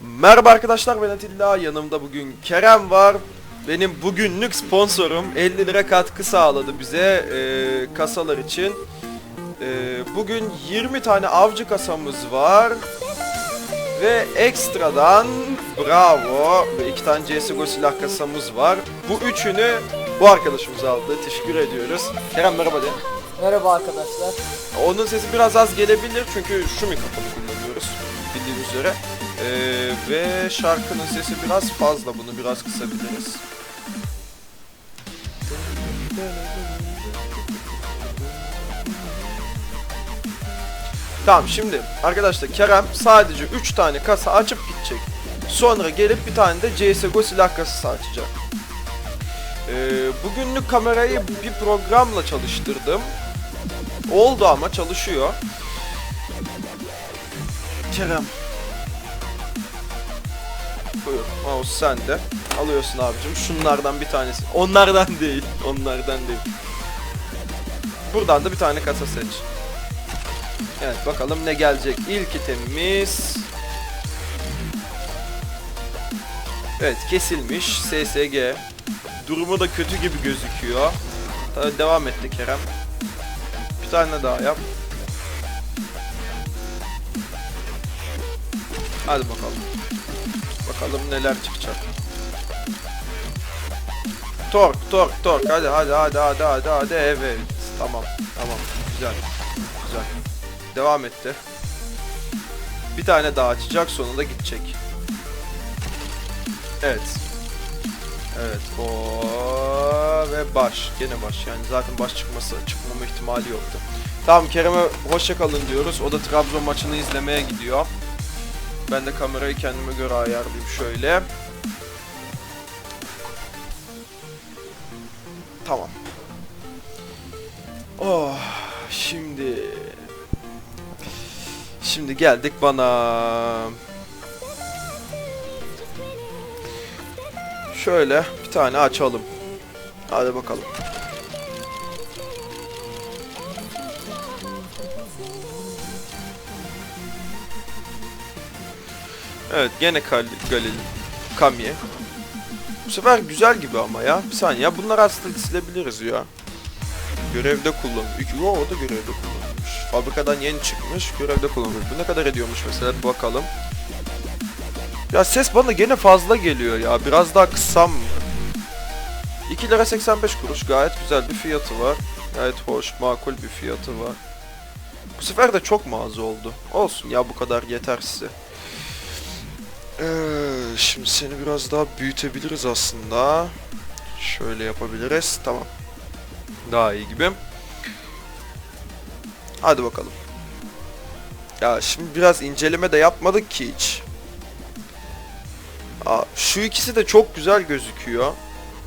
Merhaba arkadaşlar ben Atilla. Yanımda bugün Kerem var. Benim bugünlük sponsorum 50 lira katkı sağladı bize e, kasalar için. E, bugün 20 tane avcı kasamız var. Ve ekstradan bravo ve iki tane CSGO silah kasamız var. Bu üçünü bu arkadaşımız aldı. Teşekkür ediyoruz. Kerem merhaba de. Merhaba arkadaşlar. Onun sesi biraz az gelebilir çünkü şu mikrofonu kullanıyoruz bildiğiniz üzere. Ee, ve şarkının sesi biraz fazla bunu biraz kısabiliriz. Tamam şimdi arkadaşlar Kerem sadece 3 tane kasa açıp gidecek. Sonra gelip bir tane de CSGO silah kasası açacak. Ee, bugünlük kamerayı bir programla çalıştırdım. Oldu ama çalışıyor. Kerem. Buyur. Mouse sende. Alıyorsun abicim. Şunlardan bir tanesi. Onlardan değil. Onlardan değil. Buradan da bir tane kasa seç. Evet bakalım ne gelecek. İlk itemimiz. Evet kesilmiş. SSG. Durumu da kötü gibi gözüküyor. Tabii devam etti Kerem. Bir tane daha yap. Hadi bakalım. Bakalım neler çıkacak. Tork, tork, tork. Hadi, hadi, hadi, hadi, hadi, hadi. Evet. Tamam, tamam. Güzel. Güzel. Devam etti. Bir tane daha açacak, sonunda gidecek. Evet. Evet. O ve baş. Gene baş. Yani zaten baş çıkması çıkmama ihtimali yoktu. Tamam Kerem'e hoşça kalın diyoruz. O da Trabzon maçını izlemeye gidiyor. Ben de kamerayı kendime göre ayarlayayım şöyle. Tamam. Oh, şimdi Şimdi geldik bana. Şöyle bir tane açalım. Hadi bakalım. Evet gene Galil Kamiye. Bu sefer güzel gibi ama ya. Bir saniye ya bunları aslında silebiliriz ya. Görevde kullan. Yo o da görevde kullanılmış. Fabrikadan yeni çıkmış. Görevde kullanılmış. Bu ne kadar ediyormuş mesela bakalım. Ya ses bana gene fazla geliyor ya. Biraz daha kıssam mı? 2 lira 85 kuruş gayet güzel bir fiyatı var. Gayet hoş, makul bir fiyatı var. Bu sefer de çok mağaza oldu. Olsun ya bu kadar yeter size. Ee, şimdi seni biraz daha büyütebiliriz aslında. Şöyle yapabiliriz. Tamam. Daha iyi gibi. Hadi bakalım. Ya şimdi biraz inceleme de yapmadık ki hiç. Aa, şu ikisi de çok güzel gözüküyor.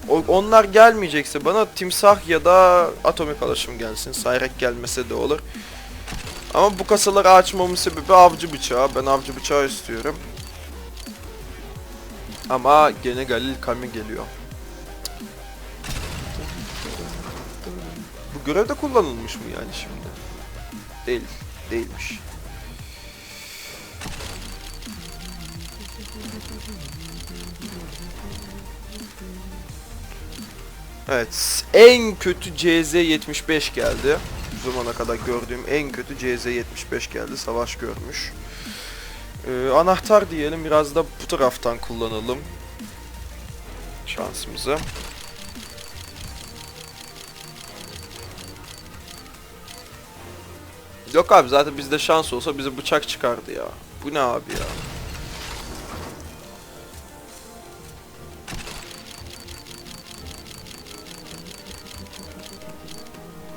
O, onlar gelmeyecekse bana timsah ya da atomik alaşım gelsin. Sayrek gelmese de olur. Ama bu kasaları açmamın sebebi avcı bıçağı. Ben avcı bıçağı istiyorum. Ama gene Galil Kami geliyor. Bu görevde kullanılmış mı yani şimdi? Değil. Değilmiş. Evet. En kötü CZ75 geldi. Bu zamana kadar gördüğüm en kötü CZ75 geldi. Savaş görmüş. Ee, anahtar diyelim. Biraz da bu taraftan kullanalım. Şansımızı. Yok abi zaten bizde şans olsa bize bıçak çıkardı ya. Bu ne abi ya?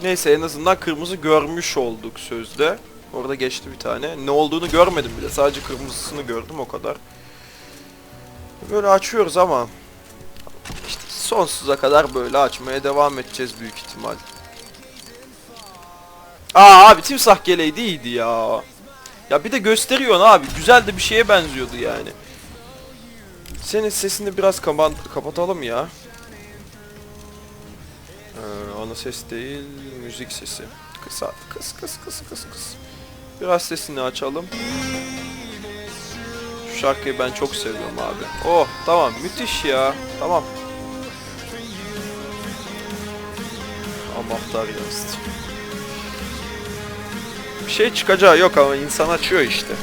Neyse en azından kırmızı görmüş olduk sözde. Orada geçti bir tane. Ne olduğunu görmedim bile. Sadece kırmızısını gördüm o kadar. Böyle açıyoruz ama işte sonsuza kadar böyle açmaya devam edeceğiz büyük ihtimal. Aa abi timsah geleydi iyiydi ya. Ya bir de gösteriyorsun abi. Güzel de bir şeye benziyordu yani. Senin sesini biraz kapat kapatalım ya. Ee, ana ses değil, müzik sesi. Kısa, kıs kıs kıs kıs kıs. Biraz sesini açalım. Şu şarkıyı ben çok seviyorum abi. Oh tamam müthiş ya. Tamam. Amahtar yazdı. Bir şey çıkacağı yok ama insan açıyor işte.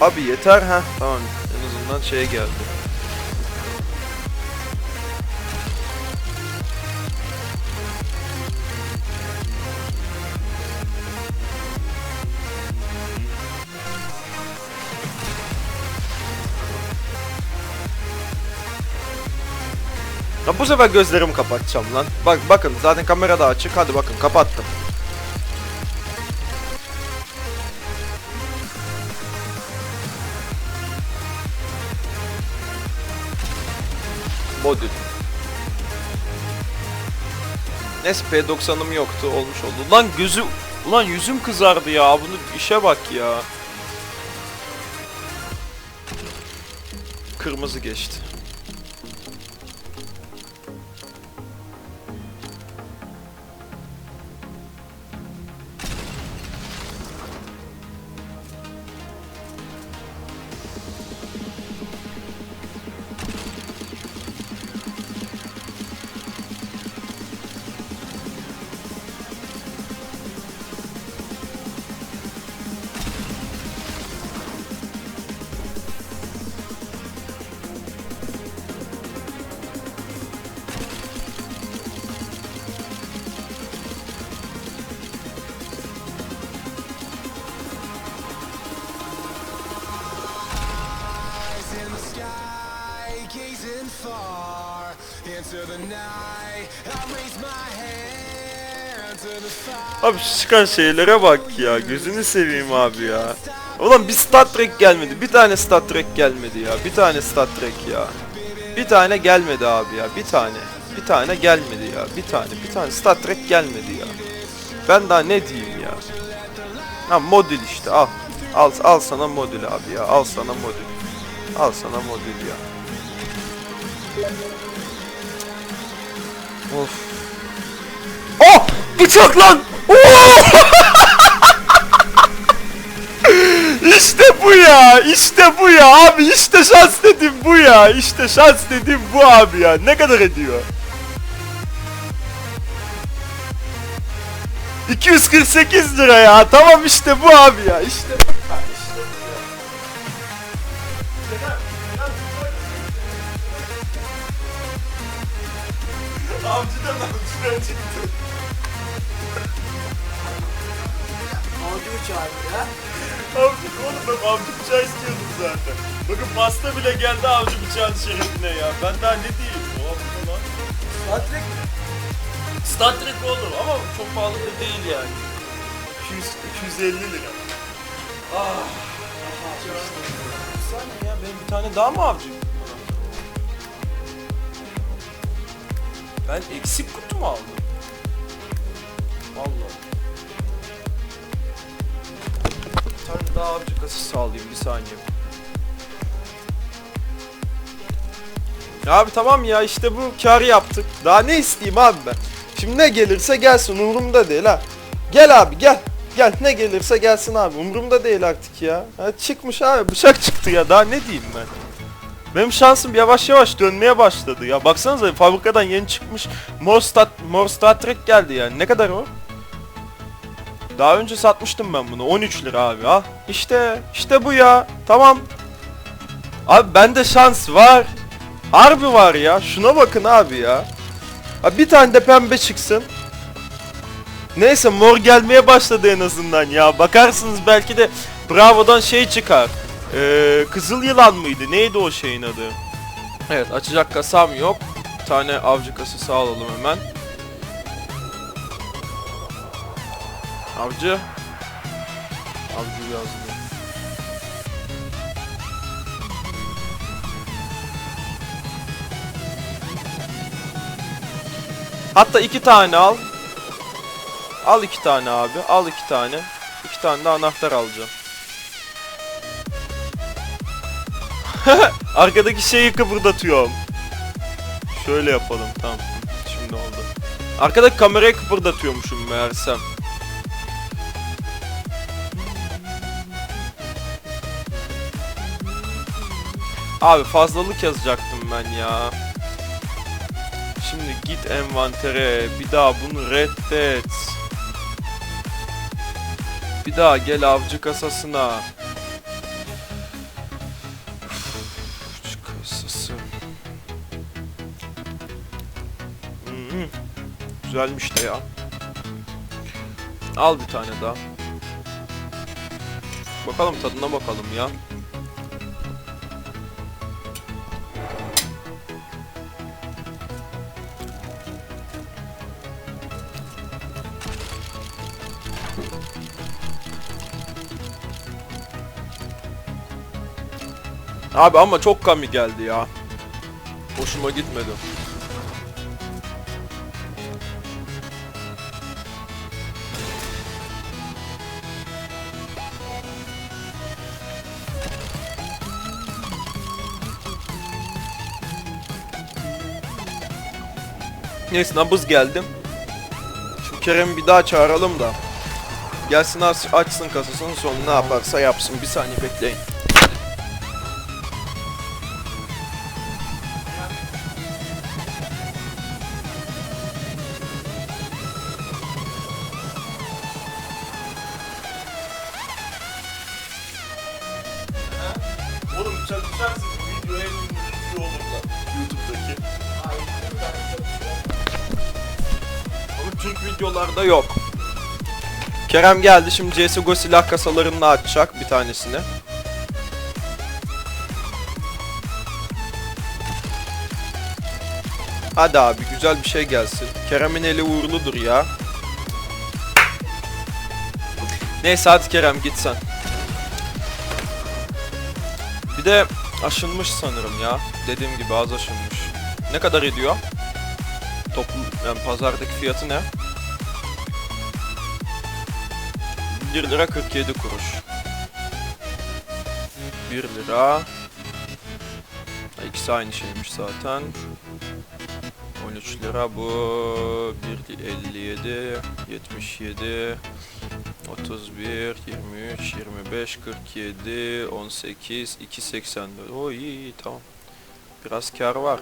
Abi yeter ha. Tamam en azından şeye geldi. Ya bu sefer gözlerimi kapatacağım lan. Bak bakın zaten kamera da açık. Hadi bakın kapattım. Modül. Neyse P90'ım yoktu olmuş oldu. Lan gözü Ulan yüzüm kızardı ya. Bunu işe bak ya. Kırmızı geçti. Abi şu çıkan şeylere bak ya. Gözünü seveyim abi ya. Ulan bir Star Trek gelmedi. Bir tane Star Trek gelmedi ya. Bir tane Star Trek ya. Bir tane gelmedi abi ya. Bir tane. Bir tane gelmedi ya. Bir tane. Bir tane Star Trek gelmedi ya. Ben daha ne diyeyim ya. Ha modül işte al. Al, al sana modül abi ya. Al sana modül. Al sana modül ya. Of. Bıçak lan! İşte bu ya, işte bu ya abi, işte şans dedim bu ya, işte şans dedim bu abi ya. Ne kadar ediyor? 248 lira ya. Tamam işte bu abi ya. İşte bu. Ha, işte bu ya. Çıktı. Ya. Avcı oğlum ben avcı bıçağı istiyordum zaten. Bakın pasta bile geldi avcı bıçağın şerefine ya. Ben daha ne diyeyim? Oha bu ne lan? Star Trek mi? Star Trek oğlum ama çok pahalı da değil yani. 200, 250 lira. Ah. Saniye ya benim bir tane daha mı avcı? Ben eksik kutu mu aldım? Vallahi. Tane daha avcı kasası alayım bir saniye. Abi tamam ya işte bu kar yaptık. Daha ne isteyeyim abi ben? Şimdi ne gelirse gelsin umurumda değil ha. Gel abi gel. Gel ne gelirse gelsin abi umurumda değil artık ya. Ha, çıkmış abi bıçak çıktı ya daha ne diyeyim ben. Benim şansım yavaş yavaş dönmeye başladı ya. Baksanıza fabrikadan yeni çıkmış Mor Star, geldi yani. Ne kadar o? Daha önce satmıştım ben bunu. 13 lira abi ha. İşte işte bu ya. Tamam. Abi bende şans var. Harbi var ya. Şuna bakın abi ya. Ha bir tane de pembe çıksın. Neyse mor gelmeye başladı en azından ya. Bakarsınız belki de Bravo'dan şey çıkar. Ee, Kızıl yılan mıydı? Neydi o şeyin adı? Evet açacak kasam yok. Bir tane avcı kasası alalım hemen. Avcı. Avcı yazdı. Hatta iki tane al. Al iki tane abi. Al iki tane. İki tane de anahtar alacağım. Arkadaki şeyi kıpırdatıyorum. Şöyle yapalım tamam. Şimdi oldu. Arkadaki kamerayı kıpırdatıyormuşum meğersem. Abi fazlalık yazacaktım ben ya. Şimdi git envantere. Bir daha bunu reddet. Bir daha gel avcı kasasına. Avcı kasası. Hmm, Güzelmiş de ya. Al bir tane daha. Bakalım tadına bakalım ya. Abi ama çok kami geldi ya. Hoşuma gitmedi. Neyse nabız geldim. Şu Kerem'i bir daha çağıralım da. Gelsin aç, açsın kasasını sonra ne yaparsa yapsın. Bir saniye bekleyin. Türk videolarda yok. Kerem geldi şimdi CSGO silah kasalarını açacak bir tanesini. Hadi abi güzel bir şey gelsin. Kerem'in eli uğurludur ya. Neyse hadi Kerem git sen. Bir de aşınmış sanırım ya. Dediğim gibi az aşınmış. Ne kadar ediyor? Toplu yani pazardaki fiyatı ne? 1 lira 47 kuruş. 1 lira. İkisi aynı şeymiş zaten. 13 lira bu 1 57 77 31 23 25 47 18 2.84 O iyi iyi tamam. Biraz kar var.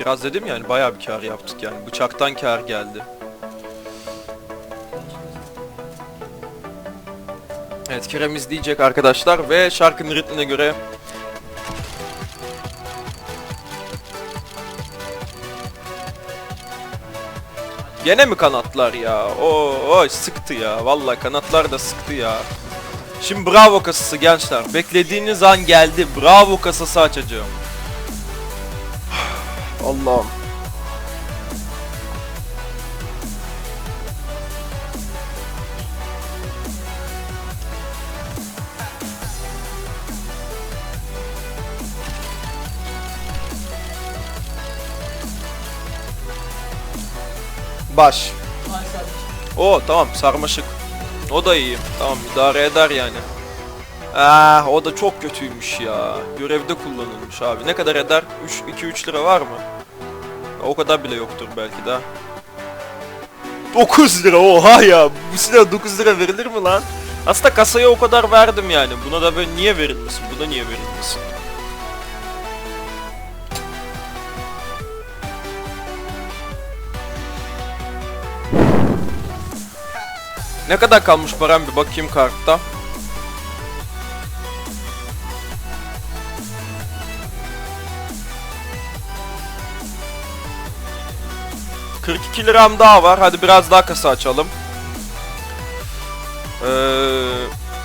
Biraz dedim yani bayağı bir kar yaptık yani. Bıçaktan kar geldi. Evet Kerem izleyecek arkadaşlar ve şarkının ritmine göre Gene mi kanatlar ya? Oo, oy sıktı ya. Vallahi kanatlar da sıktı ya. Şimdi bravo kasası gençler. Beklediğiniz an geldi. Bravo kasası açacağım. Allah'ım. Baş. O tamam sarmaşık. O da iyi. Tamam idare eder yani. Ah o da çok kötüymüş ya. Görevde kullanılmış abi. Ne kadar eder? 3 2 3 lira var mı? O kadar bile yoktur belki de. 9 lira oha ya. Bu silah 9 lira verilir mi lan? Aslında kasaya o kadar verdim yani. Buna da böyle niye verilmesin? Buna niye verilmesin? Ne kadar kalmış param bir bakayım kartta. ...42 liram daha var. Hadi biraz daha kasa açalım. Ee,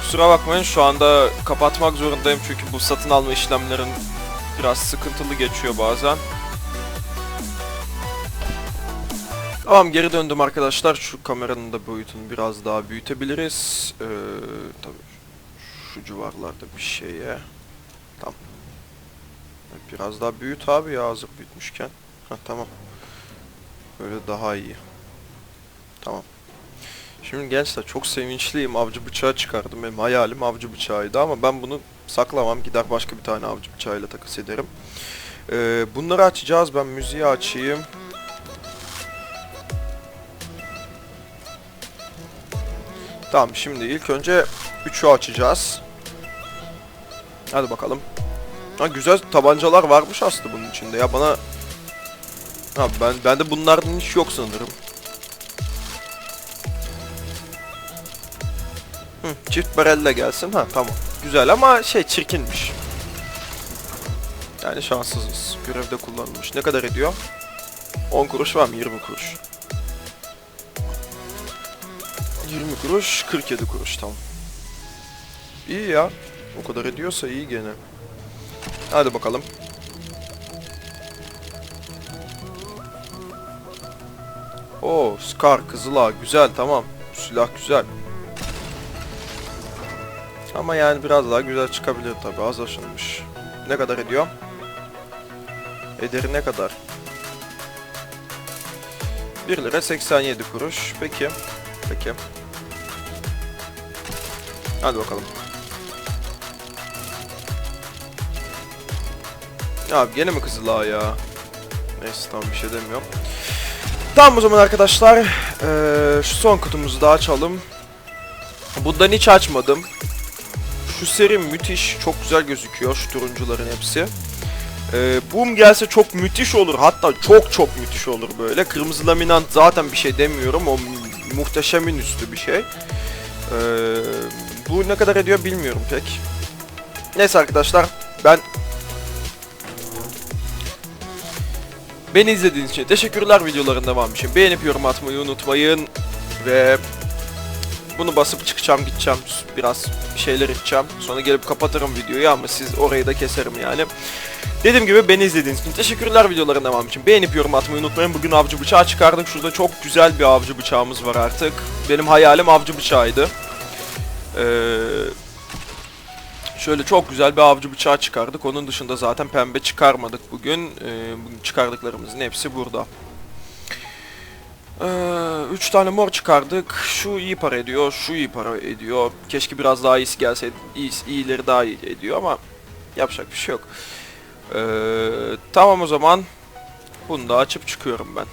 kusura bakmayın şu anda kapatmak zorundayım çünkü bu satın alma işlemlerin biraz sıkıntılı geçiyor bazen. Tamam geri döndüm arkadaşlar. Şu kameranın da boyutunu biraz daha büyütebiliriz. Ee, tabii şu civarlarda bir şeye. Tamam. Biraz daha büyüt abi ya hazır büyütmüşken. Ha tamam. Böyle daha iyi. Tamam. Şimdi gençler çok sevinçliyim. Avcı bıçağı çıkardım. Benim hayalim avcı bıçağıydı ama ben bunu saklamam. Gider başka bir tane avcı bıçağıyla takas ederim. Ee, bunları açacağız. Ben müziği açayım. Tamam şimdi ilk önce 3'ü açacağız. Hadi bakalım. Ha güzel tabancalar varmış aslında bunun içinde ya bana Ha ben bende bunlardan hiç yok sanırım. Hı, çift barelle gelsin. Ha tamam. Güzel ama şey çirkinmiş. Yani şanssızız. Görevde kullanılmış. Ne kadar ediyor? 10 kuruş var mı? 20 kuruş. 20 kuruş, 47 kuruş tamam. İyi ya. O kadar ediyorsa iyi gene. Hadi bakalım. Oo, Scar, Kızılağ güzel tamam. Silah güzel. Ama yani biraz daha güzel çıkabilir tabi az aşınmış. Ne kadar ediyor? Ederi ne kadar? 1 lira 87 kuruş. Peki. Peki. Hadi bakalım. Abi gene mi Kızılağ ya? Neyse tamam bir şey demiyorum. Tamam o zaman arkadaşlar. Eee, şu son kutumuzu da açalım. Bundan hiç açmadım. Şu seri müthiş. Çok güzel gözüküyor şu turuncuların hepsi. Ee, boom gelse çok müthiş olur. Hatta çok çok müthiş olur böyle. Kırmızı laminant zaten bir şey demiyorum. O mu- muhteşemin üstü bir şey. Ee, bu ne kadar ediyor bilmiyorum pek. Neyse arkadaşlar ben Beni izlediğiniz için teşekkürler videoların devamı için. Beğenip yorum atmayı unutmayın. Ve bunu basıp çıkacağım gideceğim biraz bir şeyler içeceğim. Sonra gelip kapatırım videoyu ama siz orayı da keserim yani. Dediğim gibi beni izlediğiniz için teşekkürler videoların devamı için. Beğenip yorum atmayı unutmayın. Bugün avcı bıçağı çıkardık. Şurada çok güzel bir avcı bıçağımız var artık. Benim hayalim avcı bıçağıydı. Ee, şöyle çok güzel bir avcı bıçağı çıkardık. Onun dışında zaten pembe çıkarmadık bugün. Ee, bugün çıkardıklarımızın hepsi burada. Ee, üç tane mor çıkardık. Şu iyi para ediyor, şu iyi para ediyor. Keşke biraz daha iyisi gelseydi. İyisi, iyileri daha iyi ediyor ama yapacak bir şey yok. Ee, tamam o zaman. Bunu da açıp çıkıyorum ben.